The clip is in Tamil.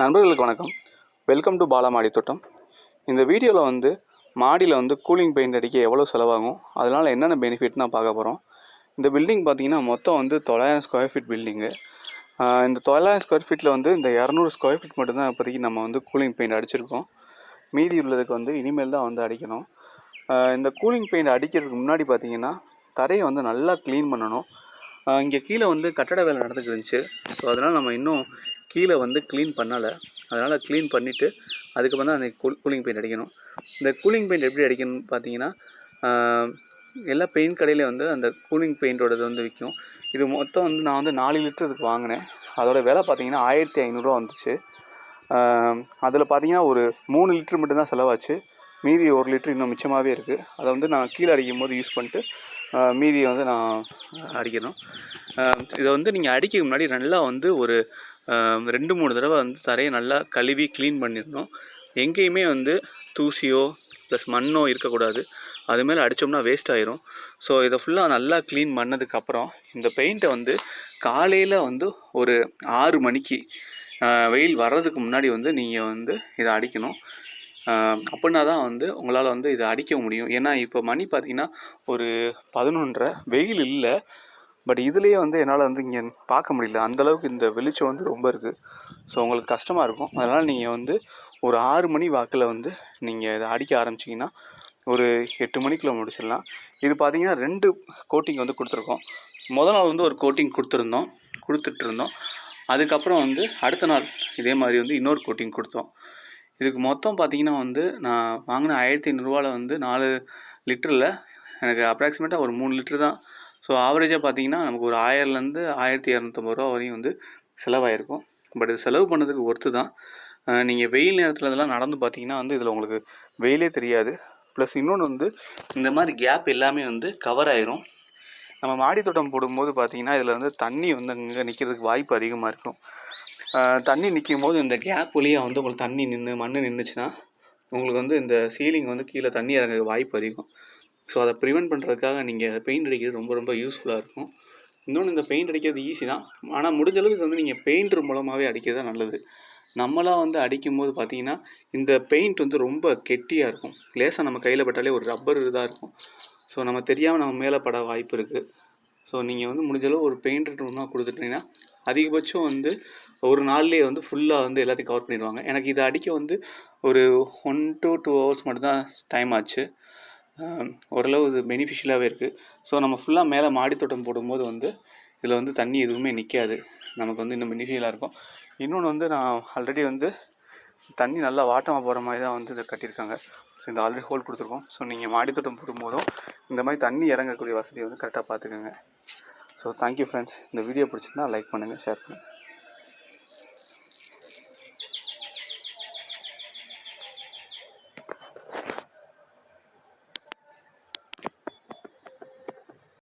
நண்பர்களுக்கு வணக்கம். வெல்கம் டு பாலா மாடி தோட்டம் இந்த வீடியோவில் வந்து மாடியில் வந்து கூலிங் பெயிண்ட் அடிக்க எவ்வளோ செலவாகும் அதனால் என்னென்ன பெனிஃபிட்னா பார்க்க போகிறோம் இந்த பில்டிங் பார்த்தீங்கன்னா மொத்தம் வந்து தொள்ளாயிரம் ஸ்கொயர் ஃபீட் பில்டிங்கு இந்த தொள்ளாயிரம் ஸ்கொயர் ஃபீட்டில் வந்து இந்த இரநூறு ஸ்கொயர் ஃபீட் மட்டும்தான் இப்போதைக்கு நம்ம வந்து கூலிங் பெயிண்ட் அடிச்சிருக்கோம். மீதி உள்ளதுக்கு வந்து இனிமேல் தான் வந்து அடிக்கணும். இந்த கூலிங் பெயிண்ட் அடிக்கிறதுக்கு முன்னாடி பார்த்தீங்கன்னா தரையை வந்து நல்லா க்ளீன் பண்ணணும். இங்கே கீழே வந்து கட்டட வேலை நடந்துட்டு இருந்துச்சு. ஸோ அதனால் நம்ம இன்னும் கீழே வந்து க்ளீன் பண்ணலை அதனால் க்ளீன் பண்ணிவிட்டு அதுக்கப்புறம் தான் அந்த கூல் கூலிங் பெயிண்ட் அடிக்கணும். இந்த கூலிங் பெயிண்ட் எப்படி அடிக்கணும்னு பார்த்தீங்கன்னா எல்லா பெயிண்ட் கடையிலே வந்து அந்த கூலிங் பெயிண்டோடது வந்து விற்கும் இது மொத்தம் வந்து நான் வந்து நாலு லிட்டர் இதுக்கு வாங்கினேன். அதோடய விலை பார்த்தீங்கன்னா ஆயிரத்தி ஐநூறுரூவா வந்துச்சு. அதில் பார்த்தீங்கன்னா ஒரு மூணு லிட்டர் மட்டும்தான் செலவாச்சு. மீதி ஒரு லிட்டர் இன்னும் மிச்சமாகவே இருக்குது அதை வந்து நான் கீழே அடிக்கும் போது யூஸ் பண்ணிட்டு மீதியை வந்து நான் அடிக்கணும். இதை வந்து நீங்கள் அடிக்க முன்னாடி நல்லா வந்து ஒரு ரெண்டு மூணு தடவை வந்து தரையை நல்லா கழுவி க்ளீன் பண்ணிடணும். எங்கேயுமே வந்து தூசியோ ப்ளஸ் மண்ணோ இருக்கக்கூடாது. அது மேலே அடித்தோம்னா வேஸ்ட் ஆயிரும். ஸோ இதை ஃபுல்லாக நல்லா க்ளீன் பண்ணதுக்கப்புறம் இந்த பெயிண்ட்டை வந்து காலையில் வந்து ஒரு ஆறு மணிக்கு வெயில் வர்றதுக்கு முன்னாடி வந்து நீங்கள் வந்து இதை அடிக்கணும். அப்படின்னா தான் வந்து உங்களால் வந்து இதை அடிக்க முடியும். ஏன்னா இப்போ மணி பார்த்திங்கன்னா ஒரு பதினொன்றரை வெயில் இல்லை. பட் இதுலேயே வந்து என்னால் வந்து இங்கே பார்க்க முடியல. அந்தளவுக்கு இந்த வெளிச்சம் வந்து ரொம்ப இருக்குது ஸோ உங்களுக்கு கஷ்டமாக இருக்கும். அதனால் நீங்கள் வந்து ஒரு ஆறு மணி வாக்கில் வந்து நீங்கள் இதை அடிக்க ஆரம்பிச்சிங்கன்னா ஒரு எட்டு மணிக்குள்ள முடிச்சிடலாம். இது பார்த்திங்கன்னா ரெண்டு கோட்டிங் வந்து கொடுத்துருக்கோம். முதல் நாள் வந்து ஒரு கோட்டிங் கொடுத்துருந்தோம். கொடுத்துட்டு இருந்தோம் அதுக்கப்புறம் வந்து அடுத்த நாள் இதே மாதிரி வந்து இன்னொரு கோட்டிங் கொடுத்தோம். இதுக்கு மொத்தம் பார்த்தீங்கன்னா வந்து நான் வாங்கின ஆயிரத்தி ஐநூறுரூவாவில் வந்து நாலு லிட்டரில் எனக்கு அப்ராக்சிமேட்டாக ஒரு மூணு லிட்டர் தான் ஸோ ஆவரேஜாக பார்த்தீங்கன்னா நமக்கு ஒரு ஆயிரம்லேருந்து ஆயிரத்தி இரநூத்தம்பது ரூபா வரையும் வந்து செலவாயிருக்கும். பட் இது செலவு பண்ணதுக்கு ஒர்த்து தான். நீங்கள் வெயில் நேரத்தில் இதெல்லாம் நடந்து பார்த்தீங்கன்னா வந்து இதில் உங்களுக்கு வெயிலே தெரியாது. ப்ளஸ் இன்னொன்று வந்து இந்த மாதிரி கேப் எல்லாமே வந்து கவர் ஆயிரும். நம்ம மாடி தோட்டம் போடும்போது பார்த்தீங்கன்னா இதில் வந்து தண்ணி வந்து அங்கே நிற்கிறதுக்கு வாய்ப்பு அதிகமாக இருக்கும். தண்ணி நிற்கும் போது இந்த கேப் வழியாக வந்து உங்களுக்கு தண்ணி நின்று மண் நின்றுச்சுன்னா உங்களுக்கு வந்து இந்த சீலிங் வந்து கீழே தண்ணி இறங்க வாய்ப்பு அதிகம். ஸோ அதை ப்ரிவெண்ட் பண்ணுறதுக்காக நீங்கள் பெயிண்ட் அடிக்கிறது ரொம்ப ரொம்ப யூஸ்ஃபுல்லாக இருக்கும். இன்னொன்று இந்த பெயிண்ட் அடிக்கிறது ஈஸி தான். ஆனால் முடிஞ்ச அளவுக்கு இது வந்து நீங்கள் பெயிண்டர் மூலமாகவே அடிக்கிறது தான் நல்லது. நம்மளாக வந்து அடிக்கும்போது பார்த்தீங்கன்னா இந்த பெயிண்ட் வந்து ரொம்ப கெட்டியாக இருக்கும். லேசாக நம்ம கையில் பட்டாலே ஒரு ரப்பர் இதாக இருக்கும். ஸோ நம்ம தெரியாமல் நம்ம மேலே பட வாய்ப்பு இருக்குது ஸோ நீங்கள் வந்து முடிஞ்ச அளவு ஒரு பெயிண்டர் ரூமாக கொடுத்துட்டீங்கன்னா அதிகபட்சம் வந்து ஒரு நாள்லேயே வந்து ஃபுல்லாக வந்து எல்லாத்தையும் கவர் பண்ணிடுவாங்க. எனக்கு இதை அடிக்க வந்து ஒரு ஒன் டு டூ ஹவர்ஸ் மட்டும்தான் டைம் ஆச்சு. ஓரளவு இது பெனிஃபிஷியலாகவே இருக்குது ஸோ நம்ம ஃபுல்லாக மேலே மாடி தோட்டம் போடும்போது வந்து இதில் வந்து தண்ணி எதுவுமே நிற்காது நமக்கு வந்து இன்னும் பெனிஃபிஷியலாக இருக்கும். இன்னொன்று வந்து நான் ஆல்ரெடி வந்து தண்ணி நல்லா வாட்டமாக போகிற மாதிரி தான் வந்து இதை கட்டியிருக்காங்க. ஸோ இந்த ஆல்ரெடி ஹோல் கொடுத்துருக்கோம். ஸோ நீங்கள் மாடி தோட்டம் போடும்போதும் இந்த மாதிரி தண்ணி இறங்கக்கூடிய வசதியை வந்து கரெக்டாக பார்த்துக்கோங்க. ஸோ தேங்க்யூ ஃப்ரெண்ட்ஸ் இந்த வீடியோ பிடிச்சிருந்தா லைக் பண்ணுங்கள் ஷேர் பண்ணுங்கள்